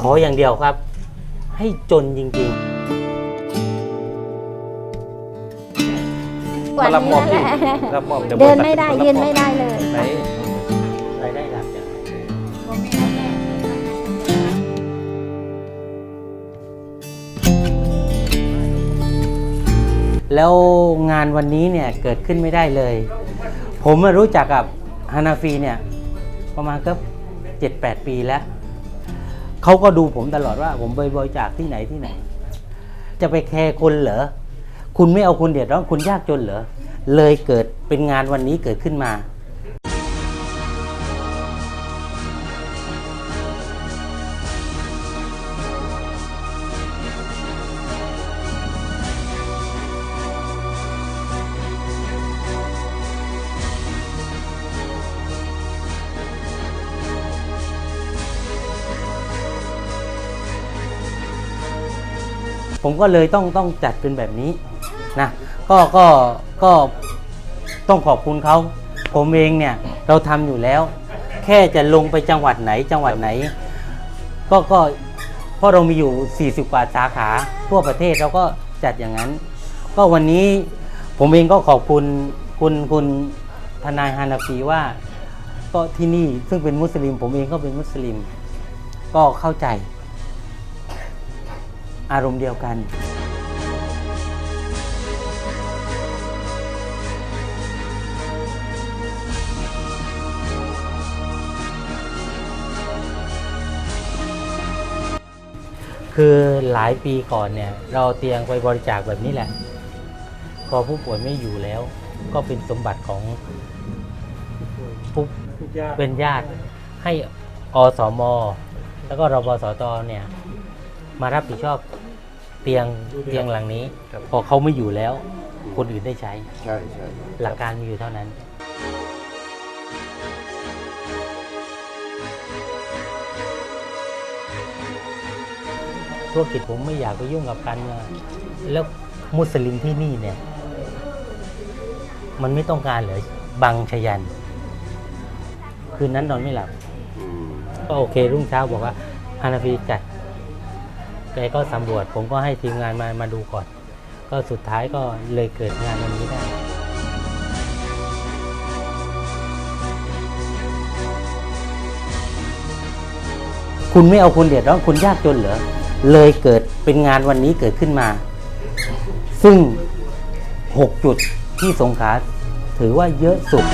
ขออย่างเดียวครับ ให้จนจริงกว่ามารับมอบนี้ที่แหละรับมอบยวเดินบริษัทไม่ได้ป็คยืนรับอบไม่ได้เลย ไหนๆรายได้หลักจากไหนแล้วงานวันนี้เนี่ยเกิดขึ้นไม่ได้เลย ผมมารู้จักกับฮานาฟีเนี่ยประมาณก็เจ็ดแปดปีแล้ว เขาก็ดูผมตลอดว่า ผมไปบริจาคที่ไหนที่ไหน จะไปแคร์คนเหรอคุณไม่เอาคนเดือดร้อนคุณยากจนเหรอเลยเกิดเป็นงานวันนี้เกิดขึ้นมา ผมก็เลยต้องต้องจัดเป็นแบบนี้นะก็ก็ก็ต้องขอบคุณเขา ผมเองเนี่ยเราทำอยู่แล้ว แค่จะลงไปจังหวัดไหนจังหวัดไหน ก็ก็เพราะเรามีอยู่ 40 กว่าสาขาทั่วประเทศเราก็จัดอย่างนั้น ก็วันนี้ผมเองก็ขอบคุณคุณคุณทนายฮานาฟีว่า ก็ที่นี่ซึ่งเป็นมุสลิม ผมเองก็เป็นมุสลิม ก็เข้าใจ อารมณ์เดียวกัน คือหลายปีก่อนเนี่ย เราเตียงไปบริจาคแบบนี้แหละ พอผู้ป่วยไม่อยู่แล้ว ก็เป็นสมบัติของผู้เป็นญาติให้อสม แล้วก็รบสตเนี่ย มารับผิดชอบเตียงเตียงหลังนี้ ครับ พอเขาไม่อยู่แล้ว คนอื่นได้ใช้ ใช่ใช่หลักการมีอยู่เท่านั้น ธุรกิจผมไม่อยากไปยุ่งกับการเมืองแล้วมุสลิมที่นี่เนี่ย มันไม่ต้องการเหรอบังชยัน คืนนั้นนอนไม่หลับก็โอเค รุ่งเช้าบอกว่าฮานาฟีจัดแกก็สำรวจผมก็ให้ทีมงานมามาดูก่อน ก็สุดท้ายก็เลยเกิดงานวันนี้ได้คุณไม่เอาคนเดือดร้อนคุณยากจนเหรอ เลยเกิดเป็นงานวันนี้เกิดขึ้นมา ซึ่ง 6 จุดที่สงขลาถือว่าเยอะสุด